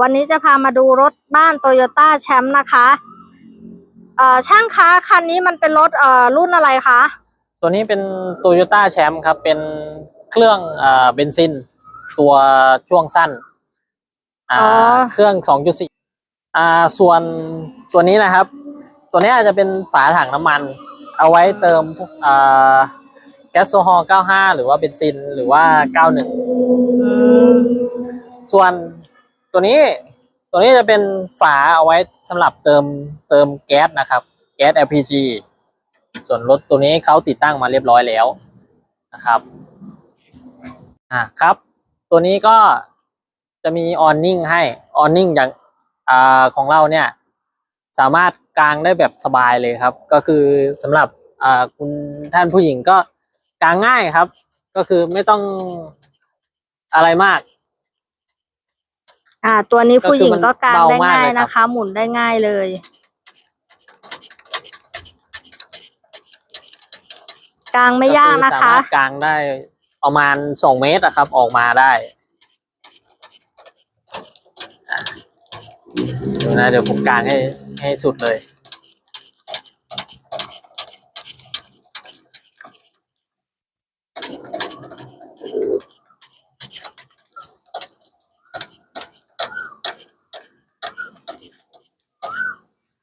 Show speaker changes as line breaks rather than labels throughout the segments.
วันนี้จะพามาดูรถบ้านโตโยต้าแชมป์นะคะเอ่อช่างคะคันนี้มันเป็นรถเอ่อรุ่นอะไรคะ
ตัวนี้เป็น t o y ยต้าแชมป์ครับ เป็นเครื่องเอ่อเบนซิน ตัวช่วงสั้นอ่า
อ๋อ
เครื่อง2.4อ่าส่วนตัวนี้นะครับ ตัวนี้อาจจะเป็นฝาถังน้ำมัน เอาไว้เติมพวกอ่าแก๊สโซฮอล์95 หรือว่าเบนซิน หรือว่า 91 ส่วน ตัวนี้ตัวนี้จะเป็นฝาเอาไว้สำหรับเติมเติมแก๊สนะครับแก๊ส LPG ส่วนรถตัวนี้เขาติดตั้งมาเรียบร้อยแล้วนะครับอ่าครับ ตัวนี้ก็จะมีออนนิ่งให้ออนนิ่งอย่างอ่าของเราเนี่ย สามารถกางได้แบบสบายเลยครับ ก็คือสำหรับอ่าคุณท่านผู้หญิงก็กางง่ายครับ ก็คือไม่ต้องอะไรมาก
อ่า ตัวนี้ผู้หญิงก็กาง
ก็คือมัน
ได้
เบามาก
ง่าย
เลยครับ
นะคะ หมุนได้ง่ายเลย กางไม่ยากนะ
ก็อ
คะ
สามารถกางได้ประมาณสองเมตรอะครับ ออกมาได้อะเดี๋ยวนะเดี๋ยวผมกางให้ให้สุดเลย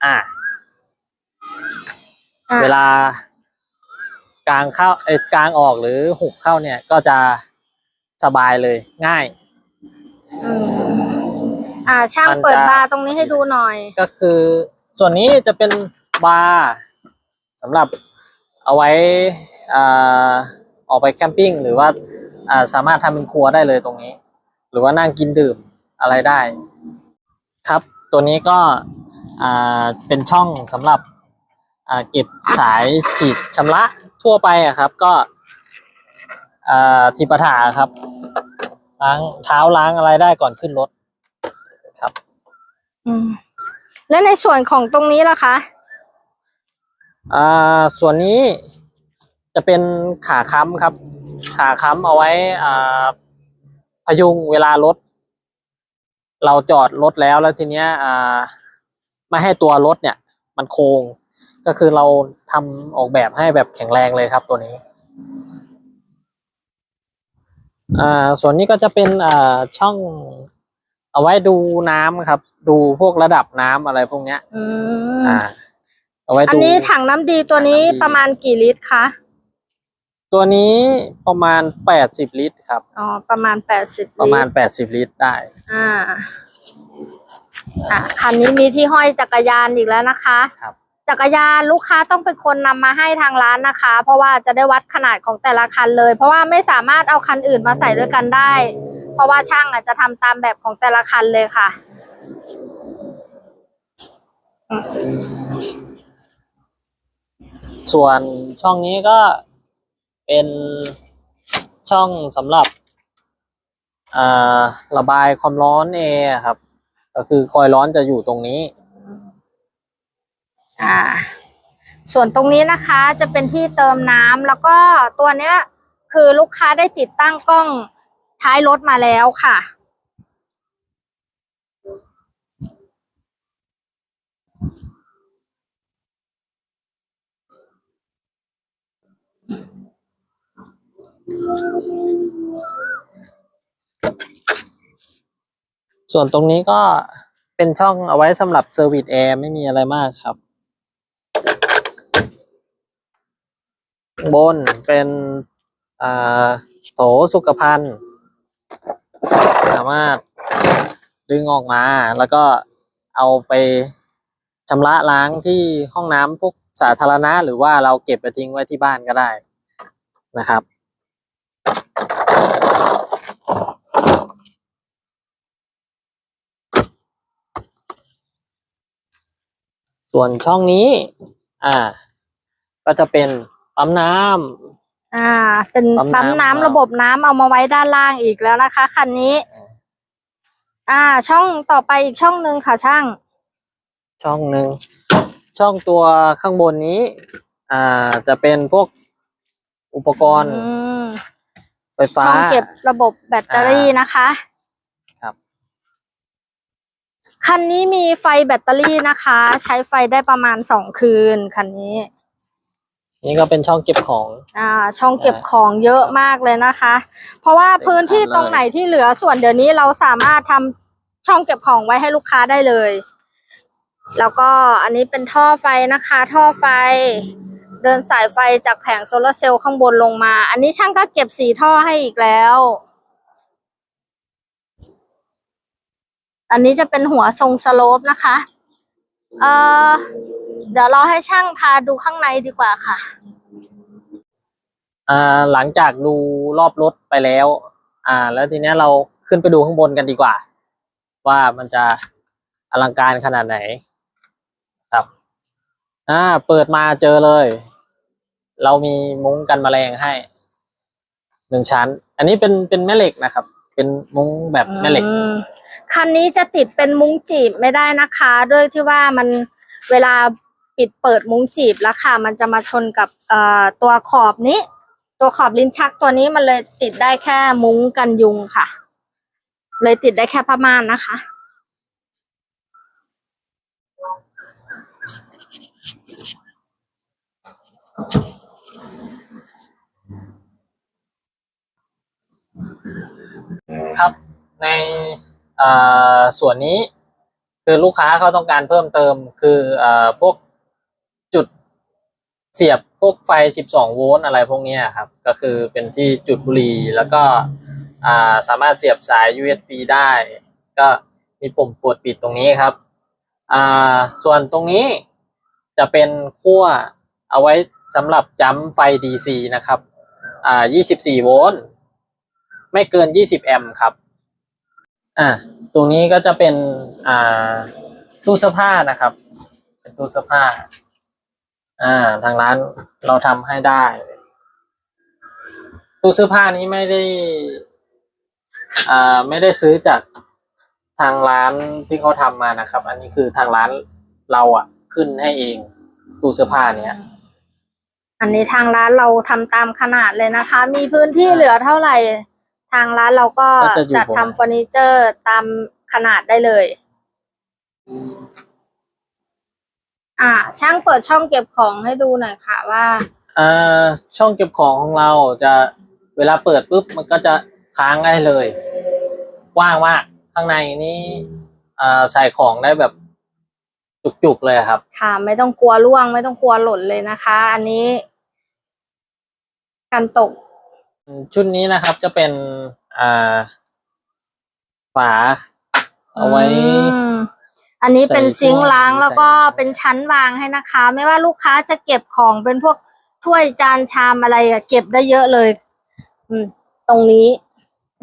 อะ
อะ
เว ลากลางเข้าเอ้ยกลางออกหรือหุบเข้าเนี่ยก็จะสบายเลยง่าย
อืมอ่า ช่าง
มันจะ
เปิดบาร์ตรงนี้ให้ดูหน่อย
ก็คือส่วนนี้จะเป็นบาร์สำหรับเอาไว้อ่าออกไปแคมปิ้งหรือว่าอ่าสามารถทำเป็นครัวได้เลยตรงนี้ หรือว่านั่งกินดื่มอะไรได้ ครับ ตัวนี้ก็อ่าเป็นช่องสำหรับอ่า เก็บสายฉีดชำระทั่วไปอะครับ ก็อ่าทีปะถาครับล้างเท้าล้างอะไรได้ก่อนขึ้นรถครับ
อืมแล้วในส่วนของตรงนี้ล่ะคะ
อ่าส่วนนี้จะเป็นขาค้ำครับ ขาค้ำเอาไว้อ่าพยุงเวลารถ เราจอดรถแล้วแล้วทีเนี้ย อ่า ไม่ให้ตัวรถเนี่ย มันโค้ง ก็คือเราทำออกแบบให้แบบแข็งแรงเลยครับตัวนี้ อ่า ส่วนนี้ก็จะเป็นอ่าช่อง เอาไว้ดูน้ำครับ ดูพวกระดับน้ำอะไรพวกเนี้ย
อืม
อ่า เอาไว้ดู
อันนี้ถังน้ำดีตัวนี้
ถังน้ำดี
ประมาณกี่ลิตรคะ
ตัวนี้ประมาณแปดสิบลิตรครับ
อ๋อ ประมาณแปดสิบ
ประมาณ
ลิตร
แปดสิบลิตรได้
อ่า อะ คันนี้มีที่ห้อยจักรยานอีกแล้วนะคะ
ครับ
จักรยานลูกค้าต้องเป็นคนนำมาให้ทางร้านนะคะ เพราะว่าจะได้วัดขนาดของแต่ละคันเลย เพราะว่าไม่สามารถเอาคันอื่นมาใส่ด้วยกันได้ เพราะว่าช่างอาจจะทำตามแบบของแต่ละคันเลยค่ะ
ส่วนช่องนี้ก็เป็นช่องสำหรับอ่าระบายความร้อนแอร์ครับ ก็คือคอยร้อนจะอยู่ตรงนี้
อ่า ส่วนตรงนี้นะคะจะเป็นที่เติมน้ำแล้วก็ตัวเนี้ย คือลูกค้าได้ติดตั้งกล้องท้ายรถมาแล้วค่ะ
ส่วนตรงนี้ก็เป็นช่องเอาไว้สำหรับเซอร์วิสแอร์ไม่มีอะไรมากครับข้าง บนเป็นโถสุขภัณฑ์ สามารถดึงออกมาแล้วก็เอาไปชำระล้างที่ห้องน้ำพวกสาธารณะ หรือว่าเราเก็บไปทิ้งไว้ที่บ้านก็ได้นะครับ ส่วนช่องนี้ อ่า ก็จะเป็น ปั๊มน้ำ
อ่า เป็น
ปั๊ม
ปั๊ม
น้ำ
น้ำ
ของเรา
ระบบน้ำเอามาไว้ด้านล่างอีกแล้วนะคะคันนี้อ่า ช่องต่อไปอีกช่องหนึ่งค่ะช่าง
ช่องหนึ่ง ช่องตัวข้างบนนี้ อ่าจะเป็นพวกอุปกรณ์
อืม
ไฟฟ้า
ช่องเก็บระบบแบตเตอรี่นะคะ
ครับ
คันนี้มีไฟแบตเตอรี่นะคะ ใช้ไฟได้ประมาณสองคืนคันนี้
นี่ก็เป็นช่องเก็บของ
อ่า ช่องเก็บของเยอะมากเลยนะคะ เพราะว่าพื้นที่ตรงไหนที่เหลือส่วนเดี๋ยวนี้เราสามารถทำช่องเก็บของไว้ให้ลูกค้าได้เลย แล้วก็อันนี้เป็นท่อไฟนะคะ ท่อไฟ เดินสายไฟจากแผงโซลาเซลล์ข้างบนลงมา อันนี้ช่างก็เก็บสีท่อให้อีกแล้ว อันนี้จะเป็นหัวทรงสโลปนะคะ เอ่อ เดี๋ยวเราให้ช่างพาดูข้างในดีกว่าค่ะ
อ่าหลังจากดูรอบรถไปแล้ว อ่า แล้วทีเนี้ยเราขึ้นไปดูข้างบนกันดีกว่า ว่ามันจะอลังการขนาดไหน ครับ อ่า เปิดมาเจอเลย เรามีมุ้งกันแมลงให้หนึ่งชั้น อันนี้เป็นเป็นแม่เหล็กนะครับ เป็นมุ้งแบบแม่เหล็ก
อืมคันนี้จะติดเป็นมุ้งจีบไม่ได้นะคะ ด้วยที่ว่ามันเวลา ปิดเปิดมุ้งจีบแล้วค่ะ มันจะมาชนกับตัวขอบนี้ ตัวขอบลิ้นชักตัวนี้มันเลยติดได้แค่มุ้งกันยุงค่ะ เลยติดได้แค่ผ้าม่านนะคะ
ครับในส่วนนี้คือลูกค้าเขาต้องการเพิ่มเติมคืออพวก เสียบพวกไฟ 12 โวลต์อะไรพวกนี้ครับ ก็คือเป็นที่จุดบุหรี่แล้วก็าสามารถเสียบสาย USB ได้ ก็มีปุ่มกดปิดตรงนี้ครับอ่าส่วนตรงนี้จะเป็นขั้วเอาไว้สำหรับจัมป์ไฟ DC นะครับอ่า24 โวลต์ไม่เกิน 20 แอมป์ครับ อ่าตรงนี้ก็จะเป็น อ่า ตู้เสื้อผ้านะครับ เป็นตู้เสื้อผ้า อ่า ทางร้านเราทำให้ได้ตู้เสื้อผ้านี้ไม่ได้ อ่า ไม่ได้ซื้อจากทางร้านที่เขาทำมานะครับ อันนี้คือทางร้านเราอะ ขึ้นให้เองตู้เสื้อผ้าเนี้ย
อันนี้ทางร้านเราทำตามขนาดเลยนะคะ มีพื้นที่เหลือเท่าไหร่ ทางร้านเราก็
ก็จะอยู่
จัด
ประมาณ
ทำเฟอร์นิเจอร์ตามขนาดได้เลย อ่า ช่างเปิดช่องเก็บของให้ดูหน่อยค่ะว่า
อ่าช่องเก็บของของเราจะเวลาเปิดปุ๊บมันก็จะค้างได้เลยกว้างมากข้างในนี้อ่าใส่ของได้แบบจุกๆเลยครับ
ค่ะ ไม่ต้องกลัวร่วง ไม่ต้องกลัวหล่นเลยนะคะ อันนี้ กันตก
ชุดนี้นะครับจะเป็นอ่าฝาเอาไว้
อืม อันนี้เป็น
ใส่
ซิงค์ล้าง
ถ้วย
แล้วก็
ใส่
เป็นชั้นวางให้นะคะ ไม่ว่าลูกค้าจะเก็บของเป็นพวกถ้วยจานชามอะไรอะเก็บได้เยอะเลย อืม ตรงนี้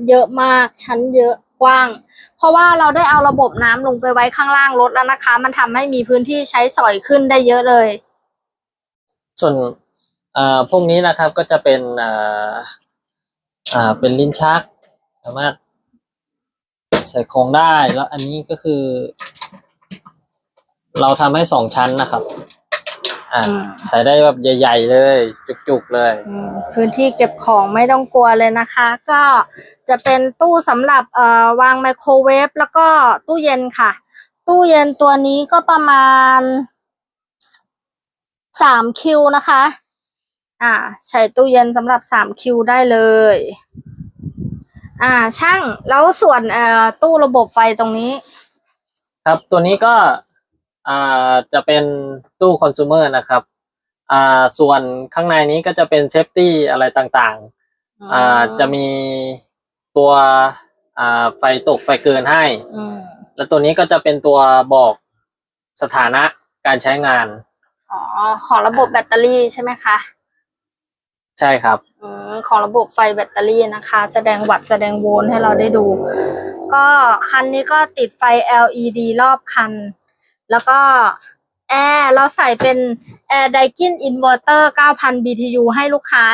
เยอะมากชั้นเยอะกว้าง เพราะว่าเราได้เอาระบบน้ำลงไปไว้ข้างล่างรถแล้วนะคะ มันทำให้มีพื้นที่ใช้สอยขึ้นได้เยอะเลย
ส่วนอ่าพวกนี้นะครับก็จะเป็นอ่าอ่าเป็นลิ้นชัก สามารถใส่ของได้แล้วอันนี้ก็คือ เราทำให้สองชั้นนะครับ อ่า
อืม
ใส่ได้แบบใหญ่ ๆ เลย จุกๆเลย
อืมพื้นที่เก็บของไม่ต้องกลัวเลยนะคะ ก็จะเป็นตู้สำหรับเอ่อวางไมโครเวฟแล้วก็ตู้เย็นค่ะ ตู้เย็นตัวนี้ก็ประมาณสามคิวนะคะ อ่า ใช้ตู้เย็นสำหรับสามคิวได้เลย อ่า ช่างแล้วส่วนเอ่อตู้ระบบไฟตรงนี้
ครับตัวนี้ก็ อ่าจะเป็นตู้คอน sumer นะครับอ่าส่วนข้างในนี้ก็จะเป็นเซฟตี้อะไรต่างๆอ่าจะมีตัวอ่าไฟตกไฟเกินให้
อืม
แล้วตัวนี้ก็จะเป็นตัวบอกสถานะการใช้งาน
อ๋อ ของระบบแบตเตอรี่ใช่ไหมคะ
ใช่ครับ
อืมของระบบไฟแบตเตอรี่นะคะ แสดงวัตต์แสดงโวลต์ให้เราได้ดู ก็คันนี้ก็ติดไฟ LED รอบคัน แล้วก็แอร์เราใส่เป็นแอร์ไดกินอินเวอร์เตอร์ 9,000 BTU ให้ลูกค้า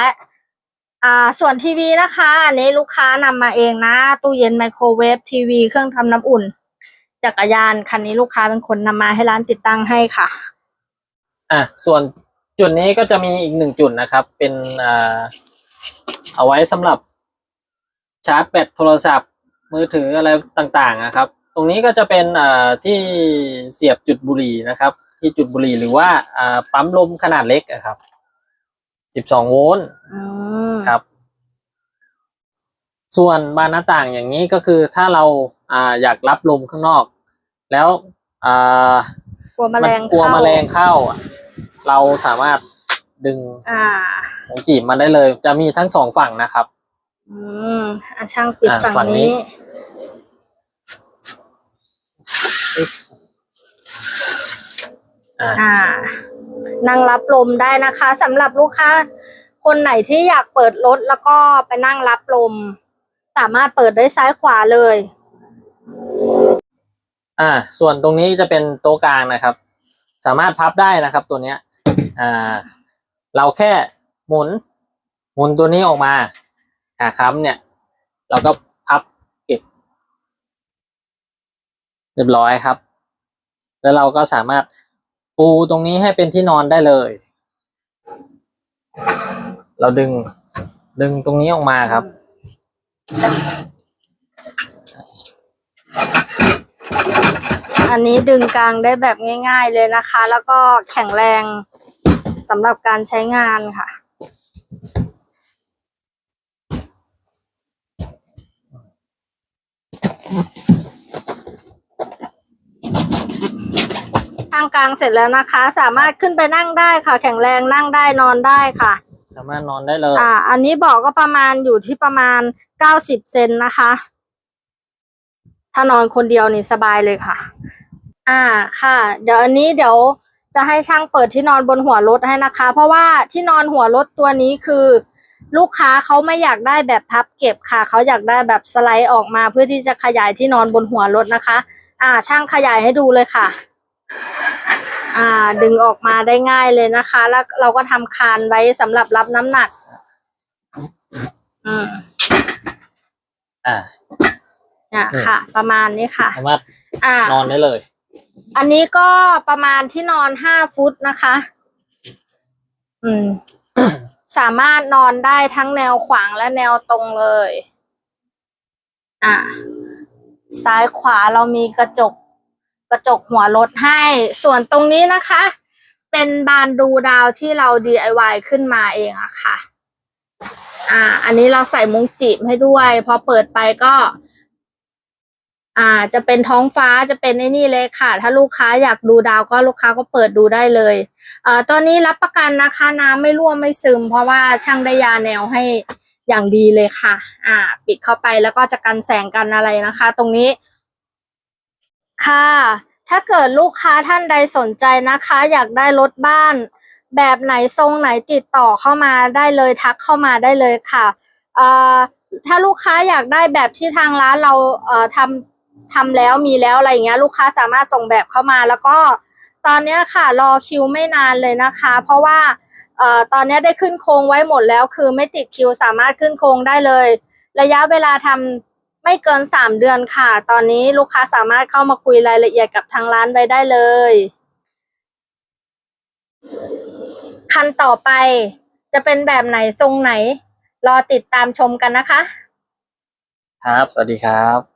อ่า ส่วนทีวีนะคะ อันนี้ลูกค้านำมาเองนะ ตู้เย็นไมโครเวฟทีวีเครื่องทำน้ำอุ่น จักรยานคันนี้ลูกค้าเป็นคนนำมาให้ร้านติดตั้งให้ค่ะ
อะ ส่วนจุดนี้ก็จะมีอีกหนึ่งจุดนะครับ เป็นอ่าเอาไว้สำหรับชาร์จแบตโทรศัพท์มือถืออะไรต่างๆนะครับ ตรงนี้ก็จะเป็นอ่าที่เสียบจุดบุหรี่นะครับ ที่จุดบุหรี่หรือว่าอ่าปั๊มลมขนาดเล็กอะครับ12โวลต์
อืม
ครับ ส่วนบานหน้าต่างอย่างนี้ก็คือถ้าเราอ่าอยากรับลมข้างนอก แล้วอ่าก
ลัวแมลง
กลัว
เข้า
แมลงเข้าอะเราสามารถดึง
อ่า
ของจีบมันได้เลย จะมีทั้งสองฝั่งนะครับ
อืมอะช่างปิด
อ่า
ฝั่ง
ฝั่ง
นี้
อ่า
อ่านั่งรับลมได้นะคะสำหรับลูกค้า คนไหนที่อยากเปิดรถแล้วก็ไปนั่งรับลม สามารถเปิดได้ซ้ายขวาเลย
อ่า ส่วนตรงนี้จะเป็นโต๊ะกลางนะครับ สามารถพับได้นะครับตัวเนี้ย อ่า เราแค่หมุน หมุนตัวนี้ออกมาขาค้ำเนี่ย เราก็พับเก็บ เรียบร้อยครับ แล้วเราก็สามารถ ปูตรงนี้ให้เป็นที่นอนได้เลย เราดึง ดึงตรงนี้ออกมาครับ
อันนี้ดึงกลางได้แบบง่าย ๆเลยนะคะ แล้วก็แข็งแรงสำหรับการใช้งานค่ะ ทางกลางเสร็จแล้วนะคะ สามารถขึ้นไปนั่งได้ค่ะ แข็งแรงนั่งได้นอนได้ค่ะ
สามารถนอนได้เลย
อ่า อันนี้บอกก็ประมาณอยู่ที่ประมาณเก้าสิบเซนนะคะ ถ้านอนคนเดียวนี่สบายเลยค่ะ อ่าค่ะ เดี๋ยวอันนี้เดี๋ยวจะให้ช่างเปิดที่นอนบนหัวรถให้นะคะ เพราะว่าที่นอนหัวรถตัวนี้คือ ลูกค้าเขาไม่อยากได้แบบพับเก็บค่ะ เขาอยากได้แบบสไลด์ออกมาเพื่อที่จะขยายที่นอนบนหัวรถนะคะ อ่าช่างขยายให้ดูเลยค่ะ อ่า ดึงออกมาได้ง่ายเลยนะคะ แล้วเราก็ทำคานไว้สำหรับรับน้ำหนัก อืม
อ่า
อะ
อืม
ค่ะ ประมาณนี้ค่ะ
สามารถ
อ่า
นอนได้เลย
อันนี้ก็ประมาณที่นอนห้าฟุตนะคะ อืม สามารถนอนได้ทั้งแนวขวางและแนวตรงเลย อ่า ซ้ายขวาเรามีกระจก กระจกหัวรถให้ ส่วนตรงนี้นะคะ เป็นบานดูดาวที่เรา DIY ขึ้นมาเองอะค่ะ อ่า อันนี้เราใส่มุ้งจีบให้ด้วย พอเปิดไปก็ อ่า จะเป็นท้องฟ้าจะเป็นไอ้นี่เลยค่ะ ถ้าลูกค้าอยากดูดาวก็ลูกค้าก็เปิดดูได้เลย เอ่อตอนนี้รับประกันนะคะน้ำไม่รั่วไม่ซึม เพราะว่าช่างได้ยาแนวให้อย่างดีเลยค่ะ อ่า ปิดเข้าไปแล้วก็จะกันแสงกันอะไรนะคะ ตรงนี้ ค่ะ ถ้าเกิดลูกค้าท่านใดสนใจนะคะ อยากได้รถบ้าน แบบไหนทรงไหนติดต่อเข้ามาได้เลยทักเข้ามาได้เลยค่ะเอ่อถ้าลูกค้าอยากได้แบบที่ทางร้านเราเอ่อทำทำแล้วมีแล้วอะไรอย่างเงี้ย ลูกค้าสามารถส่งแบบเข้ามาแล้วก็ ตอนเนี้ยค่ะรอคิวไม่นานเลยนะคะ เพราะว่าเอ่อตอนเนี้ยได้ขึ้นโครงไว้หมดแล้ว คือไม่ติดคิวสามารถขึ้นโครงได้เลย ระยะเวลาทำ ไม่เกินสามเดือนค่ะ ตอนนี้ลูกค้าสามารถเข้ามาคุยรายละเอียดกับทางร้านไว้ได้เลย คันต่อไปจะเป็นแบบไหนทรงไหน รอติดตามชมกันนะคะ
ครับ สวัสดีครับ